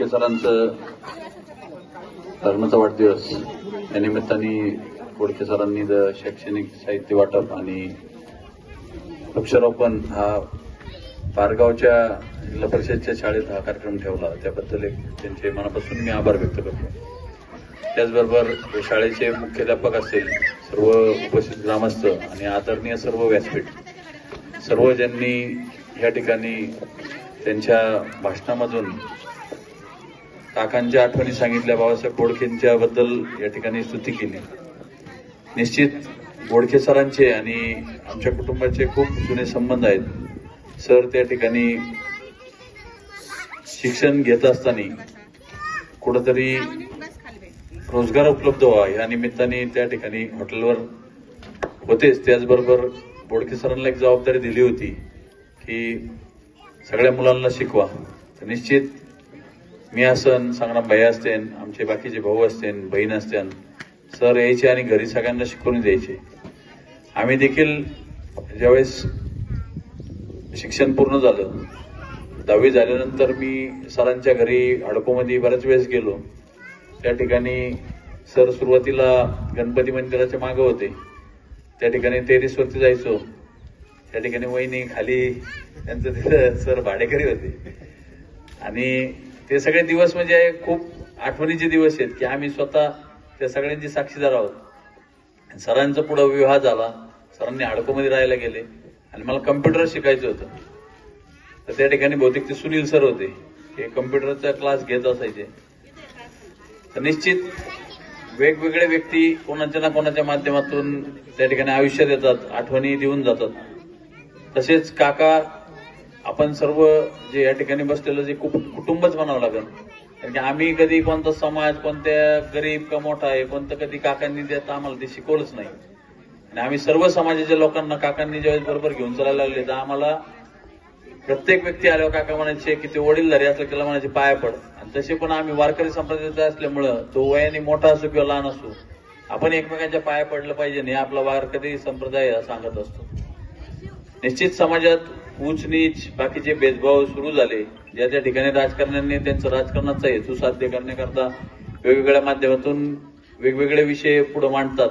बोडके सरांचं धर्माचा वाढदिवस या निमित्ताने बोडके सरांनी शैक्षणिक साहित्य वाटप आणि वृक्षारोपण हा पारगावच्या जिल्हा परिषदच्या शाळेत हा कार्यक्रम ठेवला. त्याबद्दल एक त्यांचे मनापासून मी आभार व्यक्त करतो. त्याचबरोबर शाळेचे मुख्याध्यापक असतील सर्व उपस्थित ग्रामस्थ आणि आदरणीय सर्व व्यासपीठ सर्व ज्यांनी या ठिकाणी त्यांच्या भाषणामधून काकांच्या आठवणी सांगितल्या बाबासाहेब बोडखेंच्या बद्दल या ठिकाणी स्तुती केली. निश्चित बोडखे सरांचे आणि आमच्या कुटुंबाचे खूप जुने संबंध आहेत. सर त्या ठिकाणी शिक्षण घेत असताना कुठंतरी रोजगार उपलब्ध व्हा या निमित्ताने त्या ठिकाणी हॉटेलवर होतेच. त्याचबरोबर बोडके सरांना एक जबाबदारी दिली होती की सगळ्या मुलांना शिकवा. तर निश्चित मी असन संग्राम भाई असतेन आमचे बाकीचे भाऊ असतेन बहीण असतेन सर यायचे आणि घरी सगळ्यांना शिकवून द्यायचे. आम्ही देखील ज्यावेळेस शिक्षण पूर्ण झालं दहावी झाल्यानंतर मी सरांच्या घरी हडकोमध्ये बऱ्याच वेळेस गेलो. त्या ठिकाणी सर सुरुवातीला गणपती मंदिराच्या मागे होते. त्या ठिकाणी टेरिसवरती जायचो. त्या ठिकाणी वहिनी खाली त्यांचं तिथं सर भाडेकरी होते. आणि ते सगळे दिवस म्हणजे खूप आठवणीचे दिवस आहेत की आम्ही स्वतः त्या सगळ्यांची साक्षीदार आहोत. सरांचा पुढे विवाह झाला. सरांनी हडकोमध्ये राहायला गेले. आणि मला कम्प्युटर शिकायचं होतं. तर त्या ठिकाणी बहुतेक ते सुनील सर होते. ते कम्प्युटरचा क्लास घेत असायचे. तर निश्चित वेगवेगळे व्यक्ती कोणाच्या ना कोणाच्या माध्यमातून त्या ठिकाणी आयुष्य देतात आठवणी देऊन जातात. तसेच काका आपण सर्व जे या ठिकाणी बसलेलं जे कुटुंबच म्हणावं लागेल. कारण की आम्ही कधी कोणता समाज कोणत्या गरीब का मोठा आहे कोणतं कधी काकांनी देत आम्हाला ते शिकवलंच नाही. आणि आम्ही सर्व समाजाच्या लोकांना काकांनी ज्यावेळेस बरोबर घेऊन चालायला लागले तर आम्हाला प्रत्येक व्यक्ती आल्यावर काका म्हणायचे की ते वडीलधारी असलं त्याला म्हणायचे पाया पड. आणि तसे पण आम्ही वारकरी संप्रदायाचा असल्यामुळं तो वयाने मोठा असो किंवा लहान असो आपण एकमेकांच्या पाया पडलं पाहिजे नाही आपला वारकरी संप्रदाय सांगत असतो. निश्चित समाजात उच नीच बाकीचे भेदभाव सुरू झाले. ज्या त्या ठिकाणी राजकारण्यांनी त्यांचं राजकारणाचा हेतू साध्य करण्याकरता वेगवेगळ्या माध्यमातून वेगवेगळे विषय पुढे मांडतात.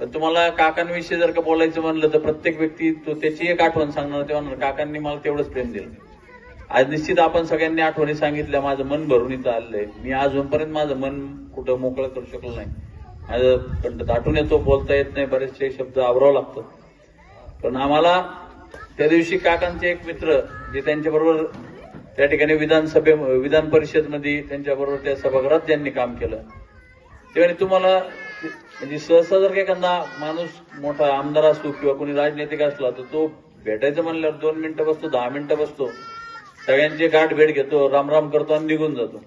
पण तुम्हाला काकांविषयी जर का बोलायचं म्हणलं तर प्रत्येक व्यक्ती तो त्याची एक आठवण सांगणार. तेव्हा म्हणणार, काकांनी मला तेवढंच प्रेम दिलं. आज निश्चित आपण सगळ्यांनी आठवणी सांगितल्या माझं मन भरून इथं आलंय. मी अजूनपर्यंत माझं मन कुठं मोकळं करू शकलो नाही. माझं कंठ दाटून येतो बोलता येत नाही बरेचसे शब्द आवरावं लागतं. पण आम्हाला त्या दिवशी काकांचे एक मित्र जे त्यांच्या बरोबर त्या ठिकाणी विधानसभे विधान परिषदमध्ये त्यांच्या बरोबर त्या सभागृहात त्यांनी काम केलं. तेव्हा तुम्हाला म्हणजे सहसा जर का एखादा माणूस मोठा आमदार असतो किंवा कोणी राजनैतिक असला तर तो भेटायचं म्हणल्यावर दोन मिनिटं बसतो दहा मिनिटं बसतो. सगळ्यांची गाठ भेट घेतो रामराम करतो आणि निघून जातो.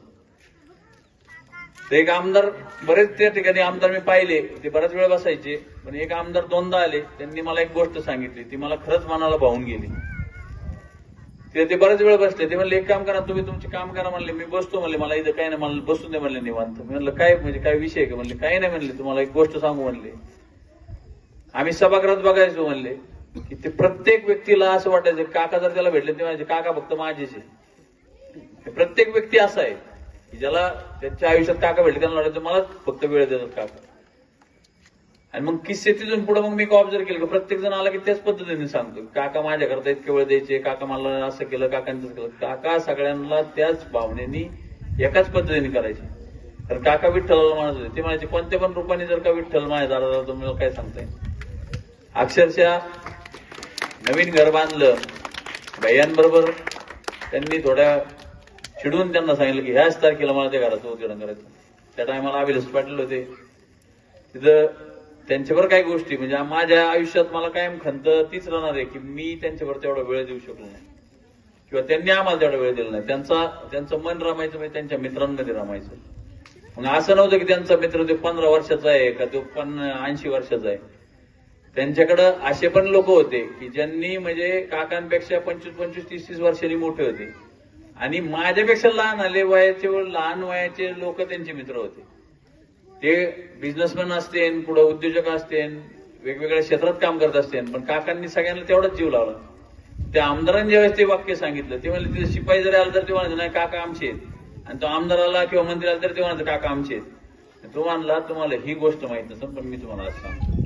एक आमदार बरेच त्या ठिकाणी आमदार मी पाहिले ते बराच वेळ बसायचे पण एक आमदार दोनदा आले त्यांनी मला एक गोष्ट सांगितली ती मला खरंच मनाला भावून गेली. ते ते बरेच वेळ बसले ते म्हणले एक काम करा तुम्ही तुमचे काम करा म्हणले मी बसतो म्हणले मला इथं काही नाही मला बसून दे म्हणले निवांत. मी म्हणलं काय म्हणजे काय विषय का? म्हणले काही नाही म्हणले तुम्हाला एक गोष्ट सांगू म्हणले. आम्ही सभागृहात बघायचो म्हणले की ते प्रत्येक व्यक्तीला असं वाटायचं काका जर त्याला भेटले ते म्हणायचे काका फक्त माझेच आहे प्रत्येक व्यक्ती असा आहे. की ज्याला त्यांच्या आयुष्यात काका भेटले त्यांना वाटायचं मला फक्त वेळ देतात काका आणि मग किस्से तिथून पुढे मग मी ऑब्झर्व केलं की प्रत्येक जण आला की त्याच पद्धतीने सांगतो काका माझ्याकरता इतके वेळ द्यायचे काका मला असं केलं काकांचं केलं. काका सगळ्यांना त्याच भावनेनी एकाच पद्धतीने करायचे. तर काका विठ्ठलाला म्हणत होते. ते म्हणायचे कोणत्या पण रूपाने जर का विठ्ठल माझ्या दादा तुम्हाला काय सांगताय? अक्षरशः नवीन घर बांधलं. भैयांबरोबर त्यांनी थोड्या चिडून त्यांना सांगितलं की ह्याच तारखेला मला त्या घराचं उद्घाटन करायचं त्या टायमाला अभिलस पाटील होते. तिथं त्यांच्यावर काही गोष्टी म्हणजे माझ्या आयुष्यात मला कायम खंत तीच राहणार आहे की मी त्यांच्यावर तेवढा वेळ देऊ शकलो नाही. किंवा त्यांनी आम्हाला तेवढा वेळ दिला नाही. त्यांचा त्यांचं मन रमायचं म्हणजे त्यांच्या मित्रांमध्ये रमायचं. मग असं नव्हतं की त्यांचा मित्र तो पंधरा वर्षाचा आहे का तो पण ऐंशी वर्षाचा आहे. त्यांच्याकडं असे पण लोक होते की ज्यांनी म्हणजे काकांपेक्षा पंचवीस पंचवीस तीस तीस वर्षांनी मोठे होते. आणि माझ्यापेक्षा लहान आले वयाचे लहान वयाचे लोक त्यांचे मित्र होते. ते बिझनेसमॅन असतील पुढे उद्योजक असतील वेगवेगळ्या क्षेत्रात काम करत असतील पण काकांनी सगळ्यांना तेवढाच जीव लावला. त्या आमदारांनी ज्यावेळेस ते वाक्य सांगितलं ते म्हणले तिथे शिपाई जरी आलं तर ते म्हणायचं नाही काका आमचे आहेत. आणि तो आमदार आला किंवा मंत्री आला तर ते म्हणायचं काका आमचे आहेत. तो म्हणला तुम्हाला ही गोष्ट माहीत नसेल पण मी तुम्हाला आज सांगतो.